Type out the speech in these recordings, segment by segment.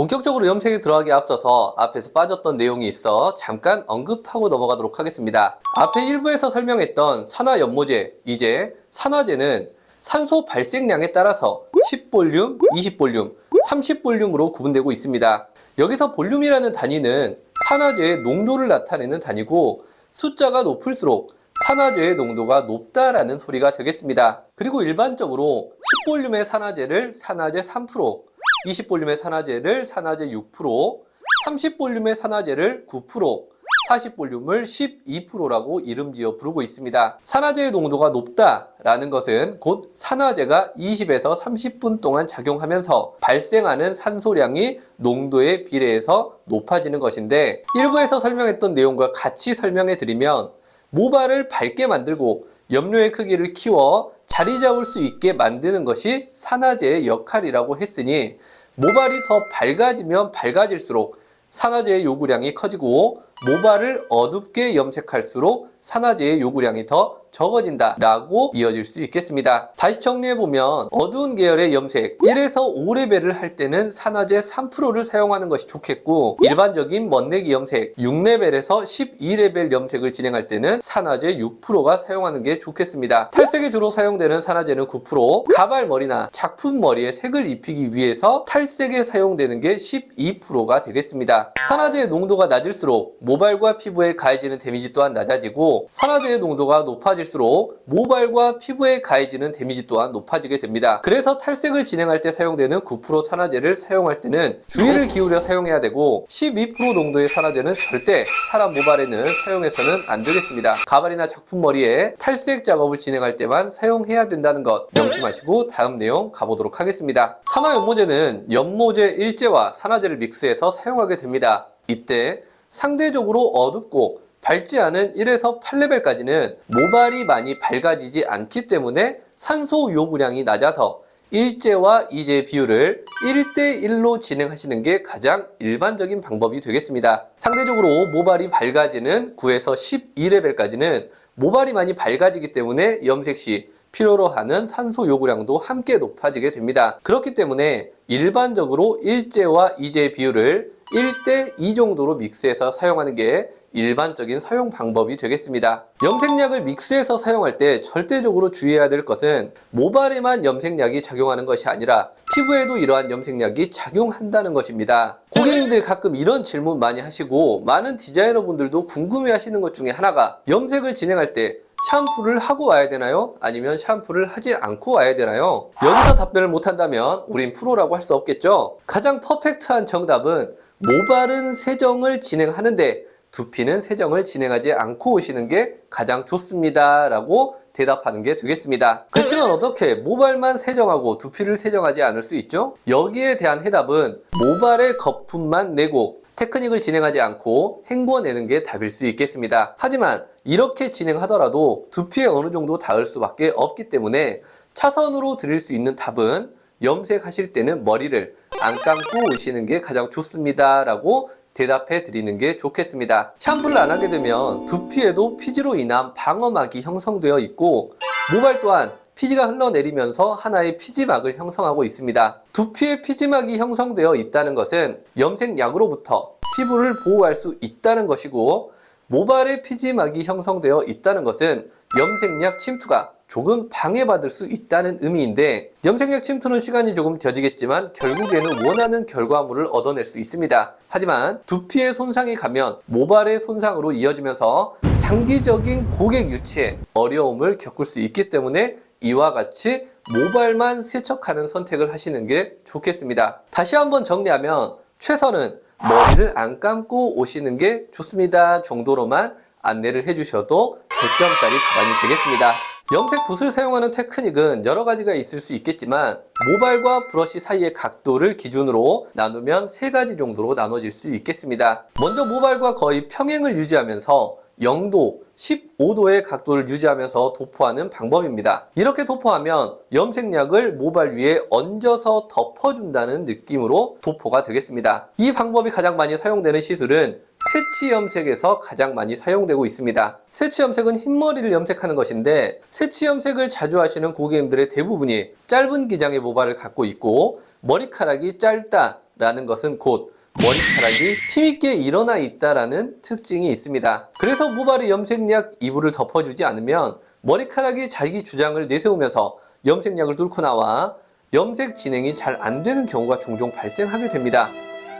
본격적으로 염색에 들어가기 앞서서 앞에서 빠졌던 내용이 있어 잠깐 언급하고 넘어가도록 하겠습니다. 앞에 일부에서 설명했던 산화 연모제, 이제 산화제는 산소 발생량에 따라서 10볼륨, 20볼륨, 30볼륨으로 구분되고 있습니다. 여기서 볼륨이라는 단위는 산화제의 농도를 나타내는 단위고 숫자가 높을수록 산화제의 농도가 높다라는 소리가 되겠습니다. 그리고 일반적으로 10볼륨의 산화제를 산화제 3%, 20볼륨의 산화제를 산화제 6%, 30볼륨의 산화제를 9%, 40볼륨을 12%라고 이름 지어 부르고 있습니다. 산화제의 농도가 높다라는 것은 곧 산화제가 20에서 30분 동안 작용하면서 발생하는 산소량이 농도에 비례해서 높아지는 것인데 일부에서 설명했던 내용과 같이 설명해 드리면 모발을 밝게 만들고 염료의 크기를 키워 자리 잡을 수 있게 만드는 것이 산화제의 역할이라고 했으니 모발이 더 밝아지면 밝아질수록 산화제의 요구량이 커지고 모발을 어둡게 염색할수록 산화제의 요구량이 더 적어진다 라고 이어질 수 있겠습니다. 다시 정리해보면 어두운 계열의 염색 1에서 5레벨을 할 때는 산화제 3%를 사용하는 것이 좋겠고 일반적인 멋내기 염색 6레벨에서 12레벨 염색을 진행할 때는 산화제 6%가 사용하는 게 좋겠습니다. 탈색에 주로 사용되는 산화제는 9% 가발머리나 작품머리에 색을 입히기 위해서 탈색에 사용되는 게 12%가 되겠습니다. 산화제의 농도가 낮을수록 모발과 피부에 가해지는 데미지 또한 낮아지고 산화제의 농도가 높아질수록 모발과 피부에 가해지는 데미지 또한 높아지게 됩니다. 그래서 탈색을 진행할 때 사용되는 9% 산화제를 사용할 때는 주의를 기울여 사용해야 되고 12% 농도의 산화제는 절대 사람 모발에는 사용해서는 안 되겠습니다. 가발이나 작품머리에 탈색 작업을 진행할 때만 사용해야 된다는 것 명심하시고 다음 내용 가보도록 하겠습니다. 산화연모제는 연모제 일제와 산화제를 믹스해서 사용하게 됩니다. 이때 상대적으로 어둡고 밝지 않은 1에서 8레벨까지는 모발이 많이 밝아지지 않기 때문에 산소 요구량이 낮아서 일제와 이제 비율을 1대1로 진행하시는 게 가장 일반적인 방법이 되겠습니다. 상대적으로 모발이 밝아지는 9에서 12레벨까지는 모발이 많이 밝아지기 때문에 염색 시 필요로 하는 산소 요구량도 함께 높아지게 됩니다. 그렇기 때문에 일반적으로 일제와 이제 비율을 1대 2 정도로 믹스해서 사용하는 게 일반적인 사용 방법이 되겠습니다. 염색약을 믹스해서 사용할 때 절대적으로 주의해야 될 것은 모발에만 염색약이 작용하는 것이 아니라 피부에도 이러한 염색약이 작용한다는 것입니다. 고객님들이 가끔 이런 질문 많이 하시고 많은 디자이너 분들도 궁금해 하시는 것 중에 하나가 염색을 진행할 때 샴푸를 하고 와야 되나요? 아니면 샴푸를 하지 않고 와야 되나요? 여기서 답변을 못한다면 우린 프로라고 할 수 없겠죠? 가장 퍼펙트한 정답은 모발은 세정을 진행하는데 두피는 세정을 진행하지 않고 오시는 게 가장 좋습니다. 라고 대답하는 게 되겠습니다. 그렇지만 어떻게 모발만 세정하고 두피를 세정하지 않을 수 있죠? 여기에 대한 해답은 모발의 거품만 내고 테크닉을 진행하지 않고 헹궈내는 게 답일 수 있겠습니다. 하지만 이렇게 진행하더라도 두피에 어느 정도 닿을 수밖에 없기 때문에 차선으로 드릴 수 있는 답은 염색하실 때는 머리를 안 감고 오시는 게 가장 좋습니다. 라고 대답해 드리는 게 좋겠습니다. 샴푸를 안 하게 되면 두피에도 피지로 인한 방어막이 형성되어 있고 모발 또한 피지가 흘러내리면서 하나의 피지막을 형성하고 있습니다. 두피에 피지막이 형성되어 있다는 것은 염색약으로부터 피부를 보호할 수 있다는 것이고 모발에 피지막이 형성되어 있다는 것은 염색약 침투가 조금 방해받을 수 있다는 의미인데 염색약 침투는 시간이 조금 더디겠지만 결국에는 원하는 결과물을 얻어낼 수 있습니다. 하지만 두피에 손상이 가면 모발의 손상으로 이어지면서 장기적인 고객 유치에 어려움을 겪을 수 있기 때문에 이와 같이 모발만 세척하는 선택을 하시는 게 좋겠습니다. 다시 한번 정리하면 최선은 머리를 안 감고 오시는 게 좋습니다 정도로만 안내를 해주셔도 100점짜리 답안이 되겠습니다. 염색 붓을 사용하는 테크닉은 여러 가지가 있을 수 있겠지만 모발과 브러쉬 사이의 각도를 기준으로 나누면 세 가지 정도로 나눠질 수 있겠습니다. 먼저 모발과 거의 평행을 유지하면서 0도, 15도의 각도를 유지하면서 도포하는 방법입니다. 이렇게 도포하면 염색약을 모발 위에 얹어서 덮어준다는 느낌으로 도포가 되겠습니다. 이 방법이 가장 많이 사용되는 시술은 세치 염색에서 가장 많이 사용되고 있습니다. 세치 염색은 흰머리를 염색하는 것인데 세치 염색을 자주 하시는 고객님들의 대부분이 짧은 기장의 모발을 갖고 있고 머리카락이 짧다, 라는 것은 곧 머리카락이 힘있게 일어나 있다라는 특징이 있습니다. 그래서 모발의 염색약 이불을 덮어주지 않으면 머리카락이 자기 주장을 내세우면서 염색약을 뚫고 나와 염색 진행이 잘 안 되는 경우가 종종 발생하게 됩니다.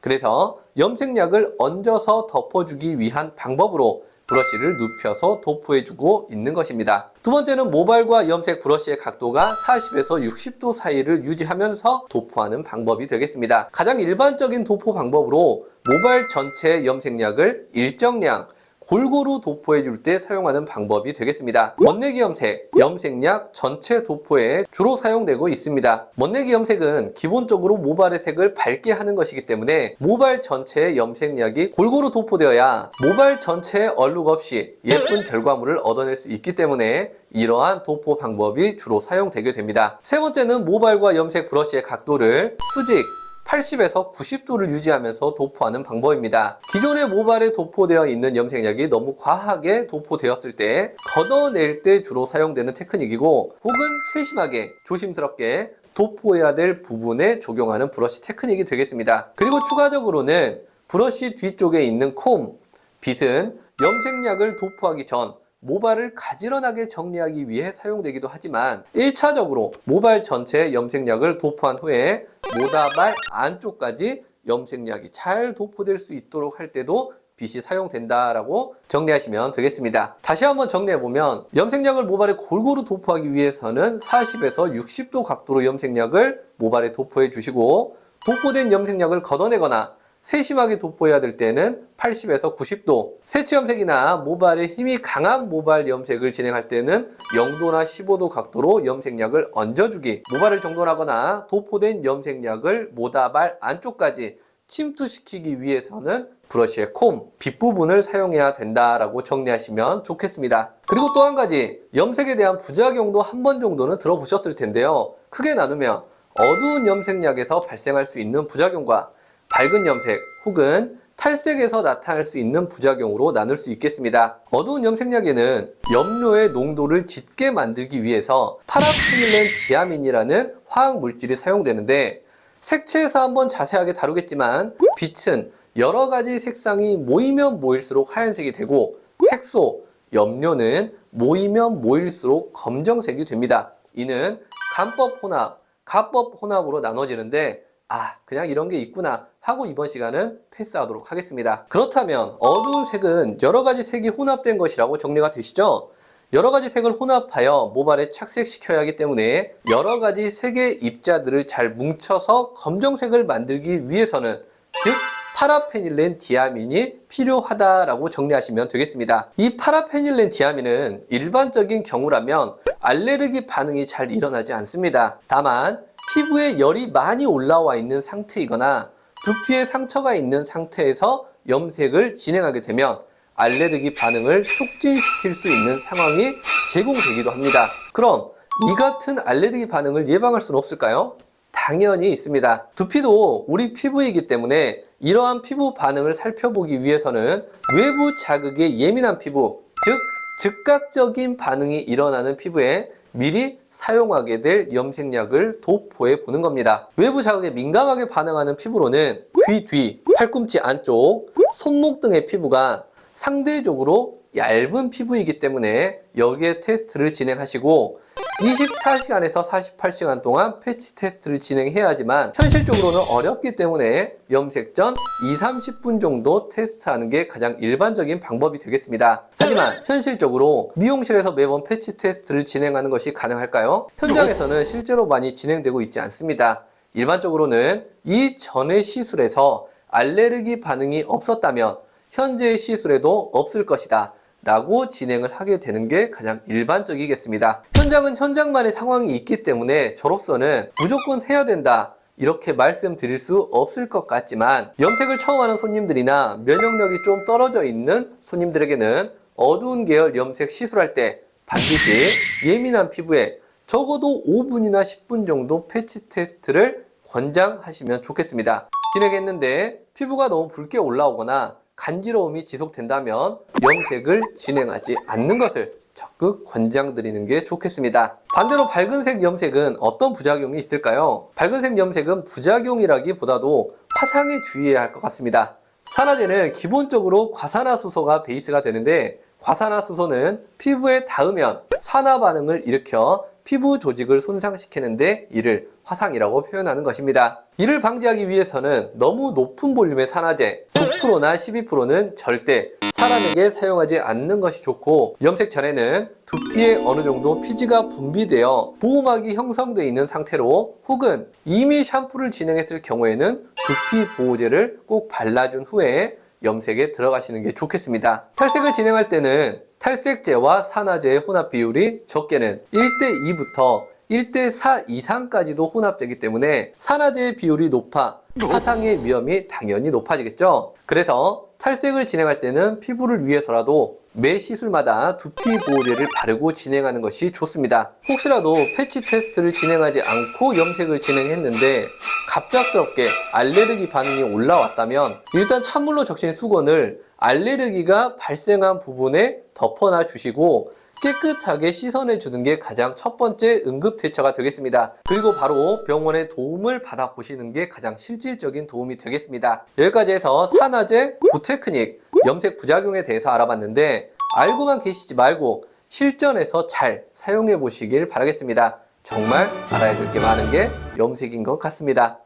그래서 염색약을 얹어서 덮어주기 위한 방법으로 브러쉬를 눕혀서 도포해주고 있는 것입니다. 두 번째는 모발과 염색 브러쉬의 각도가 40에서 60도 사이를 유지하면서 도포하는 방법이 되겠습니다. 가장 일반적인 도포 방법으로 모발 전체 염색약을 일정량 골고루 도포해 줄 때 사용하는 방법이 되겠습니다. 멋내기 염색, 염색약 전체 도포에 주로 사용되고 있습니다. 멋내기 염색은 기본적으로 모발의 색을 밝게 하는 것이기 때문에 모발 전체의 염색약이 골고루 도포되어야 모발 전체에 얼룩 없이 예쁜 결과물을 얻어낼 수 있기 때문에 이러한 도포 방법이 주로 사용되게 됩니다. 세 번째는 모발과 염색 브러쉬의 각도를 수직, 80에서 90도를 유지하면서 도포하는 방법입니다. 기존의 모발에 도포되어 있는 염색약이 너무 과하게 도포되었을 때 걷어낼 때 주로 사용되는 테크닉이고 혹은 세심하게 조심스럽게 도포해야 될 부분에 적용하는 브러쉬 테크닉이 되겠습니다. 그리고 추가적으로는 브러쉬 뒤쪽에 있는 콤, 빗은 염색약을 도포하기 전 모발을 가지런하게 정리하기 위해 사용되기도 하지만 1차적으로 모발 전체에 염색약을 도포한 후에 모다발 안쪽까지 염색약이 잘 도포될 수 있도록 할 때도 빗이 사용된다라고 정리하시면 되겠습니다. 다시 한번 정리해보면 염색약을 모발에 골고루 도포하기 위해서는 40에서 60도 각도로 염색약을 모발에 도포해 주시고 도포된 염색약을 걷어내거나 세심하게 도포해야 될 때는 80에서 90도 세치 염색이나 모발에 힘이 강한 모발 염색을 진행할 때는 0도나 15도 각도로 염색약을 얹어주기 모발을 정돈하거나 도포된 염색약을 모다발 안쪽까지 침투시키기 위해서는 브러쉬의 콤, 빗부분을 사용해야 된다라고 정리하시면 좋겠습니다. 그리고 또 한 가지, 염색에 대한 부작용도 한 번 정도는 들어보셨을 텐데요. 크게 나누면 어두운 염색약에서 발생할 수 있는 부작용과 밝은 염색 혹은 탈색에서 나타날 수 있는 부작용으로 나눌 수 있겠습니다. 어두운 염색약에는 염료의 농도를 짙게 만들기 위해서 파라페닐렌 디아민이라는 화학 물질이 사용되는데 색채에서 한번 자세하게 다루겠지만 빛은 여러 가지 색상이 모이면 모일수록 하얀색이 되고 색소, 염료는 모이면 모일수록 검정색이 됩니다. 이는 간법 혼합, 가법 혼합으로 나눠지는데 아 그냥 이런 게 있구나 하고 이번 시간은 패스하도록 하겠습니다. 그렇다면 어두운 색은 여러 가지 색이 혼합된 것이라고 정리가 되시죠? 여러 가지 색을 혼합하여 모발에 착색시켜야 하기 때문에 여러 가지 색의 입자들을 잘 뭉쳐서 검정색을 만들기 위해서는 즉 파라페닐렌 디아민이 필요하다라고 정리하시면 되겠습니다. 이 파라페닐렌 디아민은 일반적인 경우라면 알레르기 반응이 잘 일어나지 않습니다. 다만 피부에 열이 많이 올라와 있는 상태이거나 두피에 상처가 있는 상태에서 염색을 진행하게 되면 알레르기 반응을 촉진시킬 수 있는 상황이 제공되기도 합니다. 그럼 이 같은 알레르기 반응을 예방할 수는 없을까요? 당연히 있습니다. 두피도 우리 피부이기 때문에 이러한 피부 반응을 살펴보기 위해서는 외부 자극에 예민한 피부, 즉 즉각적인 반응이 일어나는 피부에 미리 사용하게 될 염색약을 도포해 보는 겁니다. 외부 자극에 민감하게 반응하는 피부로는 귀 뒤, 팔꿈치 안쪽, 손목 등의 피부가 상대적으로 얇은 피부이기 때문에 여기에 테스트를 진행하시고 24시간에서 48시간 동안 패치 테스트를 진행해야 하지만 현실적으로는 어렵기 때문에 염색 전 2, 30분 정도 테스트하는 게 가장 일반적인 방법이 되겠습니다. 하지만 현실적으로 미용실에서 매번 패치 테스트를 진행하는 것이 가능할까요? 현장에서는 실제로 많이 진행되고 있지 않습니다. 일반적으로는 이 전의 시술에서 알레르기 반응이 없었다면 현재의 시술에도 없을 것이다. 라고 진행을 하게 되는 게 가장 일반적이겠습니다. 현장은 현장만의 상황이 있기 때문에 저로서는 무조건 해야 된다. 이렇게 말씀드릴 수 없을 것 같지만 염색을 처음 하는 손님들이나 면역력이 좀 떨어져 있는 손님들에게는 어두운 계열 염색 시술할 때 반드시 예민한 피부에 적어도 5분이나 10분 정도 패치 테스트를 권장하시면 좋겠습니다. 진행했는데 피부가 너무 붉게 올라오거나 간지러움이 지속된다면 염색을 진행하지 않는 것을 적극 권장드리는 게 좋겠습니다. 반대로 밝은색 염색은 어떤 부작용이 있을까요? 밝은색 염색은 부작용이라기보다도 화상에 주의해야 할 것 같습니다. 산화제는 기본적으로 과산화수소가 베이스가 되는데 과산화수소는 피부에 닿으면 산화 반응을 일으켜 피부 조직을 손상시키는데 이를 화상이라고 표현하는 것입니다. 이를 방지하기 위해서는 너무 높은 볼륨의 산화제 9%나 12%는 절대 사람에게 사용하지 않는 것이 좋고 염색 전에는 두피에 어느 정도 피지가 분비되어 보호막이 형성되어 있는 상태로 혹은 이미 샴푸를 진행했을 경우에는 두피 보호제를 꼭 발라준 후에 염색에 들어가시는 게 좋겠습니다. 탈색을 진행할 때는 탈색제와 산화제의 혼합 비율이 적게는 1대 2부터 1대 4 이상까지도 혼합되기 때문에 산화제의 비율이 높아 화상의 위험이 당연히 높아지겠죠. 그래서 탈색을 진행할 때는 피부를 위해서라도 매 시술마다 두피 보호제를 바르고 진행하는 것이 좋습니다. 혹시라도 패치 테스트를 진행하지 않고 염색을 진행했는데 갑작스럽게 알레르기 반응이 올라왔다면 일단 찬물로 적신 수건을 알레르기가 발생한 부분에 덮어놔 주시고 깨끗하게 씻어내 주는 게 가장 첫 번째 응급 대처가 되겠습니다. 그리고 바로 병원의 도움을 받아 보시는 게 가장 실질적인 도움이 되겠습니다. 여기까지 해서 산화제, 부테크닉, 염색 부작용에 대해서 알아봤는데 알고만 계시지 말고 실전에서 잘 사용해 보시길 바라겠습니다. 정말 알아야 될 게 많은 게 염색인 것 같습니다.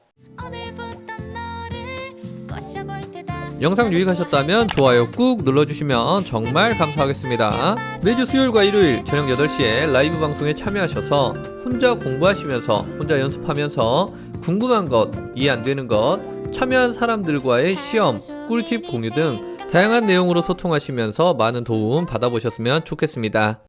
오늘부터 너를 꼬셔볼 테다 영상 유익하셨다면 좋아요 꾹 눌러주시면 정말 감사하겠습니다. 매주 수요일과 일요일 저녁 8시에 라이브 방송에 참여하셔서 혼자 공부하시면서 혼자 연습하면서 궁금한 것, 이해 안 되는 것, 참여한 사람들과의 시험, 꿀팁 공유 등 다양한 내용으로 소통하시면서 많은 도움 받아보셨으면 좋겠습니다.